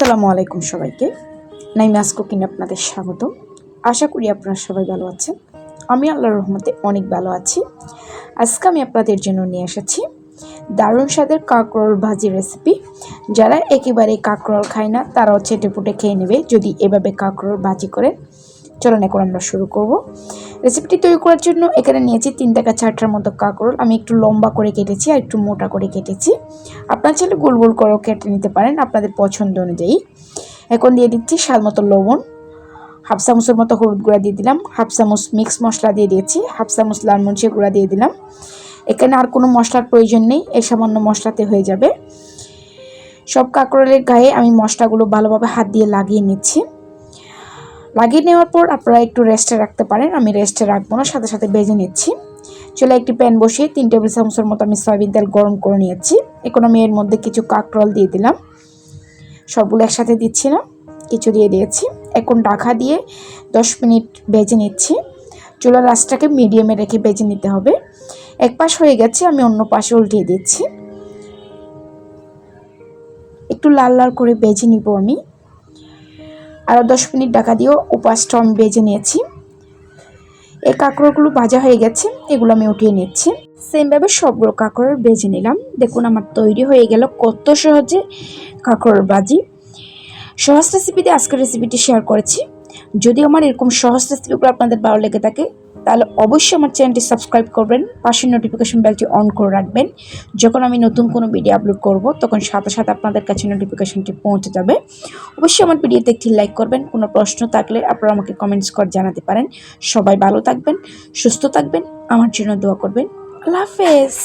আসসালামু আলাইকুম সবাইকে। নাইমাস কুকিং আপনাদের স্বাগত। আশা করি আপনারা সবাই ভালো আছেন। আমি আল্লাহর রহমতে অনেক ভালো আছি। আজকে আমি আপনাদের জন্য নিয়ে এসেছি দারুণ স্বাদের কাঁকরোল ভাজি রেসিপি যারা একেবারে কাঁকরোল খায় না, তারাও চেটে পুটে খেয়ে নেবে যদি এভাবে কাঁকরোল ভাজি করে চলুন এখন আমরা শুরু করব। রেসিপিটি তৈরি করার জন্য এখানে নিয়েছি তিন থেকে চারটার মতো কাঁকরোল। আমি একটু লম্বা করে কেটেছি আর একটু মোটা করে কেটেছি। আপনার চাইলে গোল গোল করেও কেটে নিতে পারেন আপনাদের পছন্দ অনুযায়ী। এখন দিয়ে দিচ্ছি স্বাদ মতো লবণ। হাফ চামচের মতো হলুদ গুঁড়া দিয়ে দিলাম। হাফ চামচ মিক্স মশলা দিয়ে দিয়েছি। হাফ চামচ লাল মরিচের গুঁড়া দিয়ে দিলাম। এখানে আর কোনো মশলার প্রয়োজন নেই। এই সামান্য মশলাতে হয়ে যাবে। সব কাঁকরোলের গায়ে আমি মশলাগুলো ভালোভাবে হাত দিয়ে লাগিয়ে নিচ্ছি। লাগিয়ে নেওয়ার পর আপনারা একটু রেস্টে রাখতে পারেন। আমি রেস্টে রাখব না, সাথে সাথে বেজে নিচ্ছি। চলে একটি প্যান বসিয়ে তিন টেবিল চামচের মতো আমি সয়াবিন তেল গরম করে নিয়েছি। এখন আমি এর মধ্যে কিছু কাঁকরোল দিয়ে দিলাম। সবগুলো একসাথে দিচ্ছি না, কিছু দিয়ে দিয়েছি। এখন ঢাকা দিয়ে দশ মিনিট বেজে নিচ্ছি। চুলার রাসটাকে মিডিয়ামে রেখে বেজে নিতে হবে। এক পাশ হয়ে গেছে, আমি অন্য পাশে উল্টিয়ে দিচ্ছি। একটু লাল লাল করে বেজে নিব আমি। আরও দশ মিনিট ডাকা দিয়েও উপাসটা আমি বেজে নিয়েছি। এই কাঁকড়গুলো ভাজা হয়ে গেছে, এগুলো আমি উঠিয়ে নিচ্ছি। সেমভাবে সবগুলো কাঁকড়ের বেজে নিলাম। দেখুন আমার তৈরি হয়ে গেল কত সহজে কাঁকড়ের বাজি সহজ রেসিপিতে আজকের রেসিপিটি শেয়ার করেছি। যদি আমার এরকম সহজ রেসিপিগুলো আপনাদের ভালো লেগে থাকে তাহলে অবশ্যই আমার চ্যানেলটি সাবস্ক্রাইব করবেন, পাশের নোটিফিকেশন বেলটি অন করে রাখবেন। যখন আমি নতুন কোনো ভিডিও আপলোড করব, তখন সাথে সাথে আপনাদের কাছে নোটিফিকেশনটি পৌঁছে যাবে। অবশ্যই আমার ভিডিওতে একটি লাইক করবেন, কোনো প্রশ্ন থাকলে আপনারা আমাকে কমেন্টস করে জানাতে পারেন। সবাই ভালো থাকবেন, সুস্থ থাকবেন, আমার জন্য দোয়া করবেন। আল্লাহ হাফেজ।